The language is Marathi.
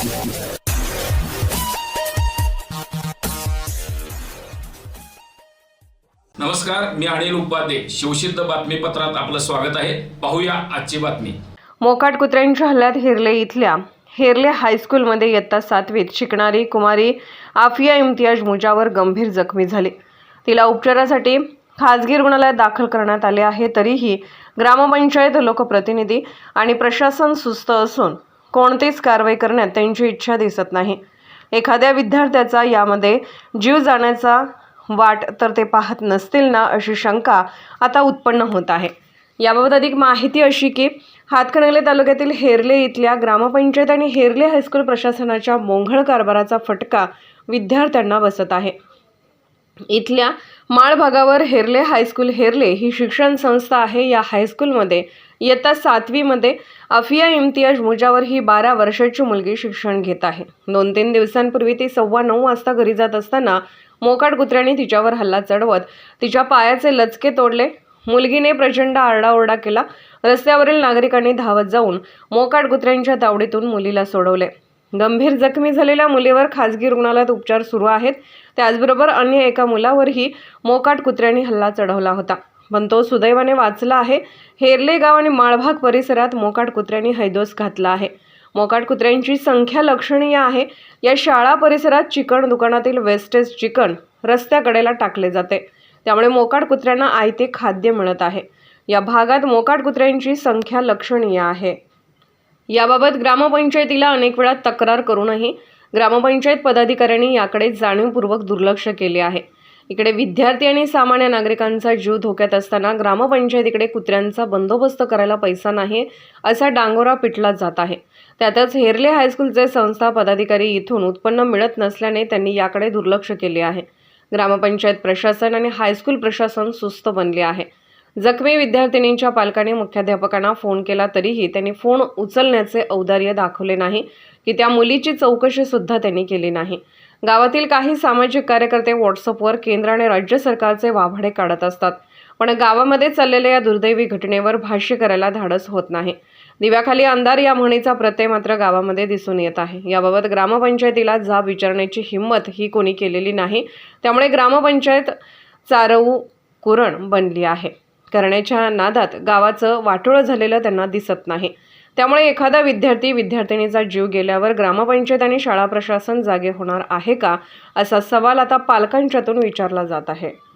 नमस्कार मी अनिल उपाध्ये. शिवसिद्ध बातमीपत्रात आपलं स्वागत आहे. पाहूया आजची बातमी. मोकाट कुत्र्यांच्या हल्ल्यात हिरले इथल्या. हेरले हायस्कूलमध्ये इयत्ता सातवीत शिकणारी कुमारी आफिया इम्तियाज मुजावर गंभीर जखमी झाली. तिला उपचारासाठी खाजगी रुग्णालयात दाखल करण्यात आले आहे. तरीही ग्रामपंचायत लोकप्रतिनिधी आणि प्रशासन सुस्त असून कोणतीच कारवाई करण्यात त्यांची इच्छा दिसत नाही. एखाद्या विद्यार्थ्याचा यामध्ये जीव जाण्याचा वाट तर ते पाहत नसतील ना अशी शंका आता उत्पन्न होत आहे. याबाबत अधिक माहिती अशी की हातकणंगले तालुक्यातील हेरले इथल्या ग्रामपंचायत आणि हेरले हायस्कूल प्रशासनाच्या मोंघळ कारभाराचा फटका विद्यार्थ्यांना बसत आहे. इथल्या माळ भागावर हेरले हायस्कूल हेरले ही शिक्षण संस्था आहे. या हायस्कूलमध्ये इयत्ता सातवीमध्ये अफिया इम्तियाज मुजावर ही बारा वर्षाची मुलगी शिक्षण घेत आहे. दोन तीन दिवसांपूर्वी ती सव्वा नऊ वाजता घरी जात असताना मोकाट कुत्र्याने तिच्यावर हल्ला चढवत तिच्या पायाचे लचके तोडले. मुलगीने प्रचंड आरडाओरडा केला. रस्त्यावरील नागरिकांनी धावत जाऊन मोकाट कुत्र्यांच्या तावडीतून मुलीला सोडवले. गंभीर जखमी झालेल्या मुलीवर खासगी रुग्णालयात उपचार सुरू आहेत. त्याचबरोबर अन्य एका मुलावरही मोकाट कुत्र्यांनी हल्ला चढवला होता. पण तो सुदैवाने वाचला आहे. हेरले गाव आणि माळभाग परिसरात मोकाट कुत्र्यांनी हैदोस घातला आहे. मोकाट कुत्र्यांची संख्या लक्षणीय आहे. या शाळा परिसरात चिकन दुकानातील वेस्टेज चिकन रस्त्याकडेला टाकले जाते. त्यामुळे मोकाट कुत्र्यांना आयते खाद्य मिळत आहे. या भागात मोकाट कुत्र्यांची संख्या लक्षणीय आहे. याबाबत ग्रामपंचायतीला अनेक वेळा तक्रार करूनही ग्रामपंचायत पदाधिकाऱ्यांनी याकडे जाणीवपूर्वक दुर्लक्ष केले आहे. इकडे विद्यार्थी आणि सामान्य नागरिकांचा जीव धोक्यात असताना ग्रामपंचायतीकडे कुत्र्यांचा बंदोबस्त करायला पैसा नाही असा डांगोरा पिटला जात आहे. त्यातच हेरले हायस्कूलचे संस्था पदाधिकारी इथून उत्पन्न मिळत नसल्याने त्यांनी याकडे दुर्लक्ष केले आहे. ग्रामपंचायत प्रशासन आणि हायस्कूल प्रशासन सुस्त बनले आहे. जखमी विद्यार्थिनींच्या पालकांनी मुख्याध्यापकांना फोन केला तरीही त्यांनी फोन उचलण्याचे औदार्य दाखवले नाही की त्या मुलीची चौकशी सुद्धा त्यांनी केली नाही. गावातील काही सामाजिक कार्यकर्ते व्हॉट्सअपवर केंद्र आणि राज्य सरकारचे वाभाडे काढत असतात. पण गावामध्ये चाललेल्या या दुर्दैवी घटनेवर भाष्य करायला धाडस होत नाही. दिव्याखाली अंधार या म्हणीचा प्रत्यय मात्र गावामध्ये दिसून येत आहे. याबाबत ग्रामपंचायतीला जाब विचारण्याची हिंमत ही कोणी केलेली नाही त्यामुळे ग्रामपंचायत चारवू कुरण बनली आहे. करण्याच्या नादात गावाचं वाटोळं झालेलं त्यांना दिसत नाही. त्यामुळे एखादा विद्यार्थी विद्यार्थिनीचा जीव गेल्यावर ग्रामपंचायत आणि शाळा प्रशासन जागे होणार आहे का? असा सवाल आता पालकांच्यातून विचारला जात आहे.